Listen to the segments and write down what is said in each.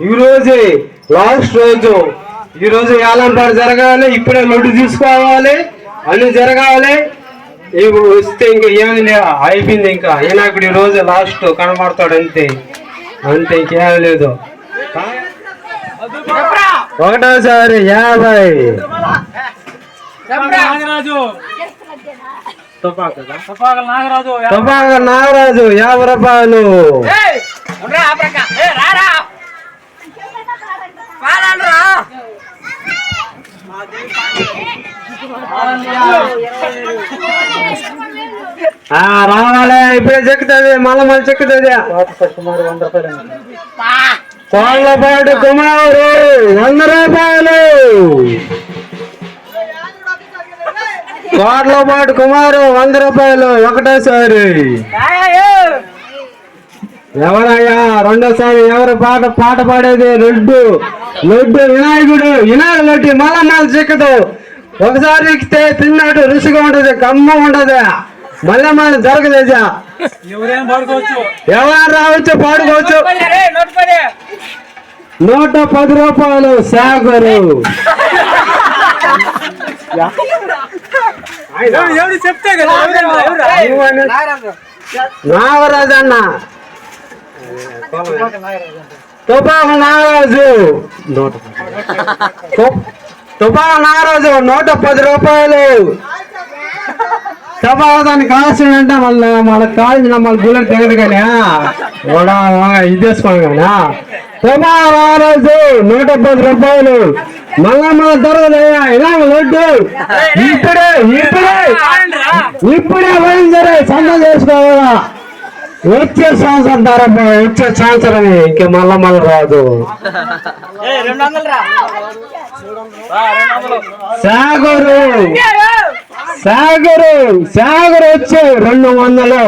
ఈ రోజే లాస్ట్ రోజు. ఈ రోజు ఏలంపాడు జరగాలి ఇప్పుడే లడ్డు తీసుకోవాలి అన్ని జరగాలి. ఇవి వస్తే ఇంకా ఏమి లే అయిపోయింది ఇంకా. ఈనాకుడు ఈ రోజు లాస్ట్ కనబడతాడు అంతే. అంతే ఇంకేం లేదు. ఒకటోసారి యాభై. నాగరాజు. యాభై రూపాయలు. రావాలి ఇప్పుడే చెక్కుతుంది మళ్ళీ మళ్ళీ చెక్కుతుంది. కోళ్ళపాటు కుమారు వంద రూపాయలు కోట్లపాటు కుమారు వంద రూపాయలు ఒకటోసారి. ఎవరయ్యా? రెండోసారి ఎవరు పాట పాట పాడేది? లడ్డు. లడ్డు వినాయకుడు వినాయక లడ్డు మళ్ళా చిక్కదు. ఒకసారి ఎక్కితే తిన్నాడు రుచిగా ఉంటది కమ్మ ఉంటది. మళ్ళీ మళ్ళీ పడుకోవచ్చు. ఎవరు రావచ్చు పాడుకోవచ్చు. నూట పది రూపాయలు సాగరు. చెప్తే నాగరాజు అన్న తుపాకు నాగరాజు తుప్- తుపాకు నాగరాజు నూట పది రూపాయలు. తుపాకు కాల్చిందంటే మళ్ళీ మళ్ళీ కాల్చిన మళ్ళీ బుల్లెట్ తెగదు కానీ కూడా ఇది చేసుకోండి కానీ తుపాకు నాగరాజు నూట పది రూపాయలు. మళ్ళా మన దొరకదయ్యా ఇలా లడ్డు ఇప్పుడే ఇప్పుడే. ఇప్పుడే బయలుదేరే సందం చేసుకోవాలా? వచ్చే సంవత్సరం ధర వచ్చే సంవత్సరమే ఇంక మళ్ళా మళ్ళీ రాదు. సాగరు. సాగరు. సాగరు వచ్చి రెండు వందలు.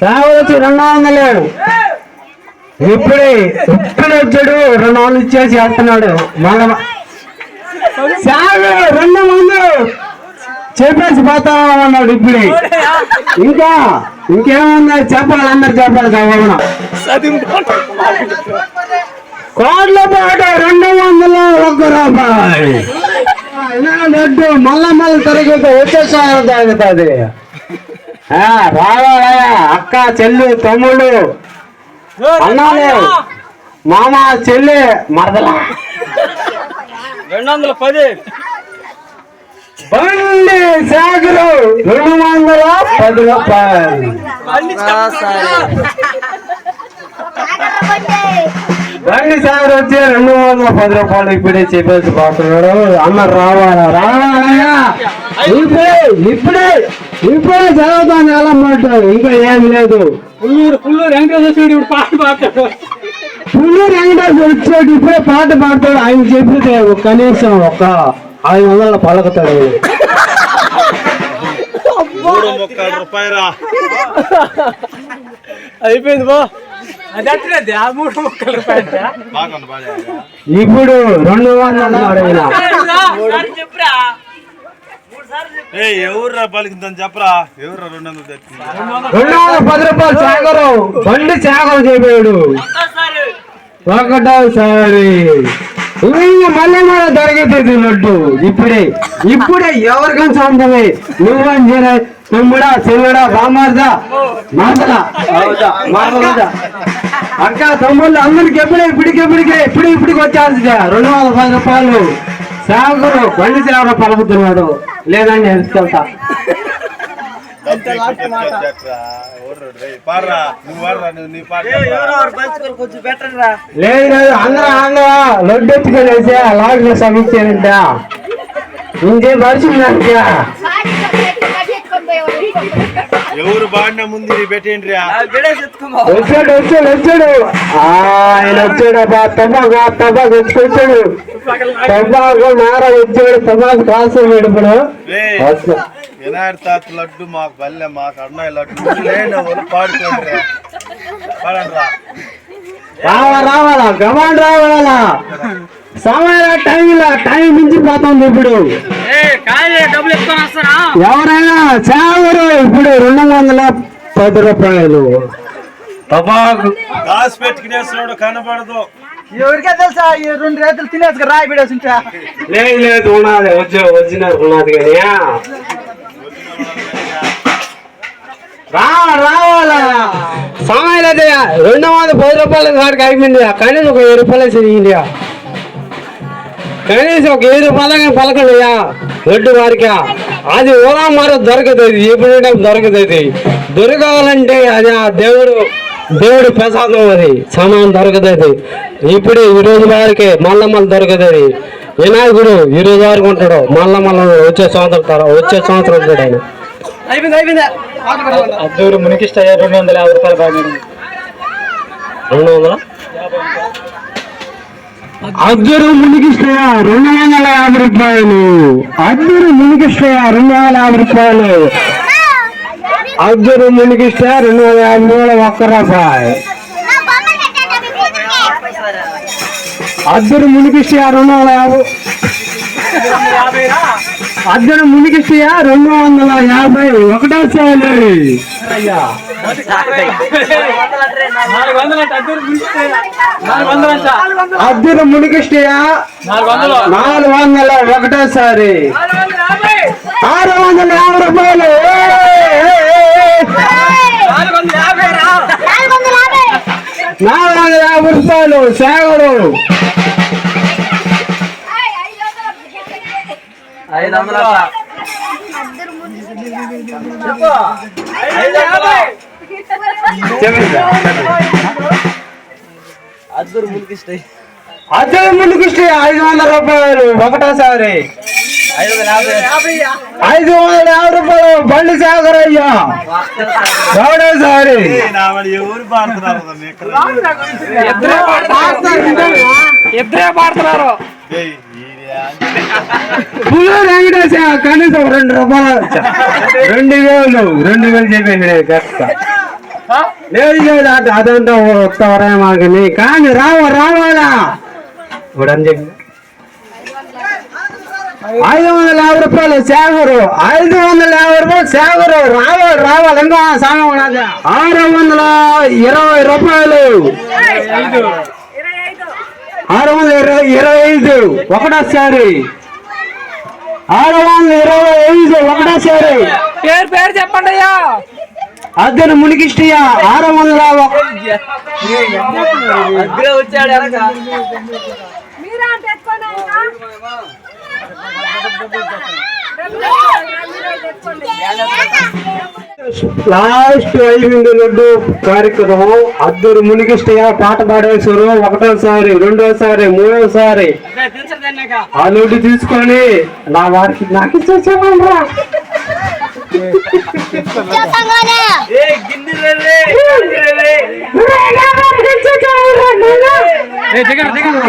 సాగరు వచ్చి రెండు వందలు. ఇప్పుడే ఇప్పుడే వచ్చాడు. రెండు వందలు ఇచ్చేసి వెళ్తున్నాడు మళ్ళా సాగరు రెండు వందలు. చెప్పేసి పోతా అన్నాడు ఇప్పుడు. ఇంకా ఇంకేముందా? చెప్పాలి అందరు చెప్పాలి కావాలన్నా కోట్ల పాట రెండు వందల ఒక్క రూపాయి లడ్డు మళ్ళా మళ్ళీ తరగతి వచ్చేసారి తాగుతుంది. రావాలయ్యా అక్క చెల్లి తమ్ముడు. అన్నాలు. మామ చెల్లి మరదల. రెండు వందల పది. బండి సాగులు రెండు వందల పది రూపాయలు. బండి సాగర్ వచ్చి రెండు వందల పది రూపాయలు ఇప్పుడే చెప్పేసి పోతున్నాడు అన్న రావాలా? రావాలయ్యా. ఇప్పుడే ఇప్పుడే ఇప్పుడే చదువుతాను ఎలా మాట్లాడు? ఇంకా ఏమి లేదు. పుల్లూరు పుల్లూరు వెంకటేశ్వర ఇప్పుడు పాట పాడతాడు. పుల్లూరు వెంకటేశ్వర వచ్చాడు ఇప్పుడే పాట పాడతాడు. ఆయన చెప్పితే ఒక కనీసం ఒక ఐదు వందల రూపాయరా. అయిపోయింది బా ఇప్పుడు రెండు ఎవర్రా పలికిందని చెప్పరా? ఎవర్రా రెండు వందలు రెండు వందల పది రూపాయలు సాగరు బండి సాగరం చెప్పాడు ఒకటోసారి. మళ్ళీ మళ్ళీ దొరికితే లడ్డు. ఇప్పుడే ఇప్పుడే ఎవరికైనా సొంతమే నువ్వని చేరే తమ్ముడా చెల్లుడా బామార్దా మాతలా అక్క తమ్ముళ్ళు అందరికి ఎప్పుడే ఇప్పటికి ఇప్పటికే ఇప్పుడు ఇప్పటికి వచ్చాల్సిందే రెండు వందల పది రూపాయలు. సాగురు బండి సేవలు పలుకుతున్నాడు. లేదండి ఎంచుకెళ్తా లేదు లేదు అందరూ ఆంధ్ర లడ్డు సమీక్షంట ఇంకే పరిచిందంట ఎవరు బాడిన ముందు పెట్టేయండి వచ్చాడు వచ్చాడు వచ్చాడు. ఆ, ఆయన వచ్చాడు బా తబాకు తబాకు వచ్చుకొచ్చాడు తబాకు నార వచ్చాడు తబాకు కాసు ఇప్పుడు. వినాయక తాత లడ్డు మాకు బల్లె మాకు అన్నయ్య లడ్డు. లేని వాళ్ళు పాడుకోండి పాడండి రా రావా రావాలా? గమాన్ రావాలా? సమయం టైం ఇలా టైం మించిపోతుంది ఇప్పుడు. ఎవరైనా చావరు ఇప్పుడు రెండు వందల పది రూపాయలు. తపాకు దాసి పెట్టుకునేస్తున్నాడు కనపడదు ఎవరికే తెలుసా? ఈ రెండు రేతులు తినేసి రాయి ఉంటా. లేదు లేదు ఉన్నది వచ్చి వచ్చిన ఉన్నది కానీ రావాలా? సమయం రెండు వందల పది రూపాయల కాడికి అయిపోయింది కనీసం ఒక వెయ్యి రూపాయలు తిరిగింది కనీసం ఒక వెయ్యి రూపాయలు కానీ పలకండియా ఒడ్డు వారికి? అది ఓలా మార దొరకదు ఎప్పుడు దొరకదు దొరకాలంటే అది ఆ దేవుడు దేవుడి ప్రసాదం అది. సమయం దొరకదు ఇప్పుడే ఈ రోజు వారికి మళ్ళా మళ్ళీ దొరకదు అది. వినాయకుడు ఈ రోజు వరకు ఉంటాడు. మళ్ళా మళ్ళీ వచ్చే సంవత్సరం వచ్చే సంవత్సరం ఉంటాడు ఆయన. అద్దూరు మునికిష్టయ్య రెండు వందల యాభై రూపాయలు బాగా రెండు వందల? అద్దూరు మునికిష్టయ్య రెండు వందల యాభై రూపాయలు. అద్దూరు మునికిష్టయ్య రెండు వందల యాభై రూపాయలు. అద్దూరు మునికిష్టయ్య రెండు వందల యాభై మూడు ఒక్క రూపాయి. అద్దూరు మునికిష్టయ్య రెండు వందల యాభై. అద్దరు మునిగిస్తయా రెండు వందల యాభై ఒకటో అంటే అద్దూరు ముగిస్తే నాలుగు వందలు వందల. ఒకటోసారి ఆరు వందల యాభై రూపాయలు. వందల యాభై. నాలుగు వందల యాభై రూపాయలు. సేవలు. ఐదు వందలు అద్దూరు ఐదు వందల రూపాయలు. ఒకటోసారి ఐదు వందల యాభై. రూపాయలు. బండి సేకరయ్యా ఒకటోసారి? ఇద్దరే పాడుతున్నారు. వెంకటేశ కనీసం రెండు రూపాయలు. రెండు వేలు రెండు వేలు చెప్పేసి నేను కష్ట లేదు లేదు అటు అదంతా వస్తావరా మాకు కానీ రావ రావాలా? ఇప్పుడు అని చెప్పి. ఐదు వందల యాభై రూపాయలు సేవరు ఐదు వందల యాభై రూపాయలు సేవరు. రావాలి రావాలి ఇంకా సాగం. ఆరు వందల ఇరవై రూపాయలు. ఆరు వందల ఇరవై ఇరవై ఐదు. ఒకటోసారి ఆరు వందల ఇరవై ఐదు. ఒకటోసారి పేరు పేరు చెప్పండి అయ్యా. అద్దెను మునిగిష్టయ్యా ఆరు వందల వచ్చాడు లాస్ట్ అయిపోయింది లడ్డు కార్యక్రమం. అద్దరు మునిగిష్టయ్య పాట పాడేశారు. ఒకటోసారి రెండోసారి మూడోసారి. ఆ లడ్డు తీసుకొని నా వారికి నాకు ఇచ్చేసామరా ఏ గిన్నె రే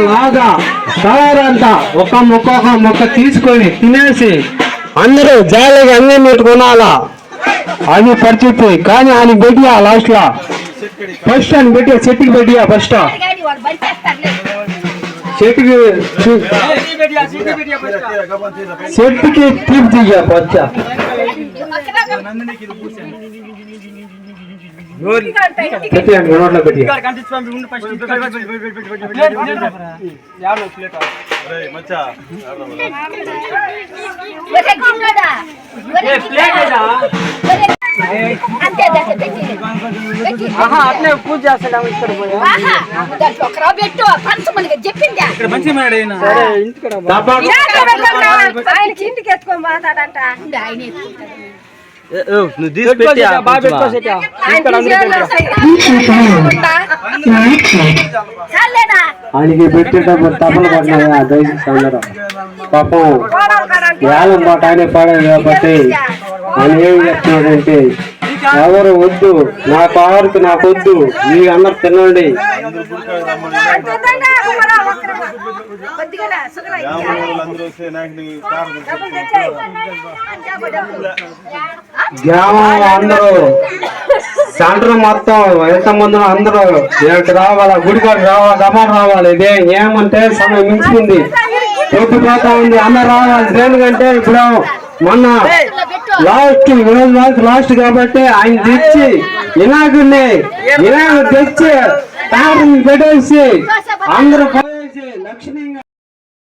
లాగా సారంతా ఒక మొక్క ఒక మొక్క తీసుకొని తినేసి అందరూ జాలీగా అన్ని పెట్టుకున్నాలా అది పరిస్థితి కానీ ఆయన పెట్టియా లాస్ట్ లా ఫస్ట్ అని పెట్టియా చెట్టుకి పెట్టియా ఫస్ట్ చెట్టుకి చెట్టుకి తీపి తీయ ఫస్ట్ పెట్టియా నోట్లో పెట్టియా ఒరేయ్, మచ్చా అట్లే పూజ చేస్తాడు ఇక్కడ పోయి. పెట్టు పంచమని చెప్పిందా? మంచి మేడ సరే ఇంటికి తప్పకుండా ఆయనకి ఇంటికి ఎత్తుకొని పోతాడంట. ఆయన నువ్వు తీసి పెట్టి బాగా. పెట్టుకో. చాలేదా ఆయనకి పెట్టేటప్పుడు తపలు పడినాయా? దయచేసి అందరూ. పాపం వేలం పాట ఆయన పాడాడు కాబట్టి ఆయన ఏం చెప్తున్నాడంటే ఎవరు వద్దు నా కారుకు నాకు వద్దు మీ అందరు తినండి కొద్దిగా అందరూ సెంటర్ మొత్తం ఎంత మంది అందరూ ఏమిటి రావాలా గుడికాడు రావాలి దమాన్ రావాలి ఇదే ఏమంటే సమయం మించింది తొట్టిపోతా ఉంది అందరు రావాలి దేనికంటే ఇప్పుడు మొన్న లాస్ట్ వినోద్ వరకు లాస్ట్ కాబట్టి ఆయన తెచ్చి వినాయకుడిని ఇలాగ తెచ్చి తాటని పెట్టేసి అందరూ పడేసి లక్ష్మీగా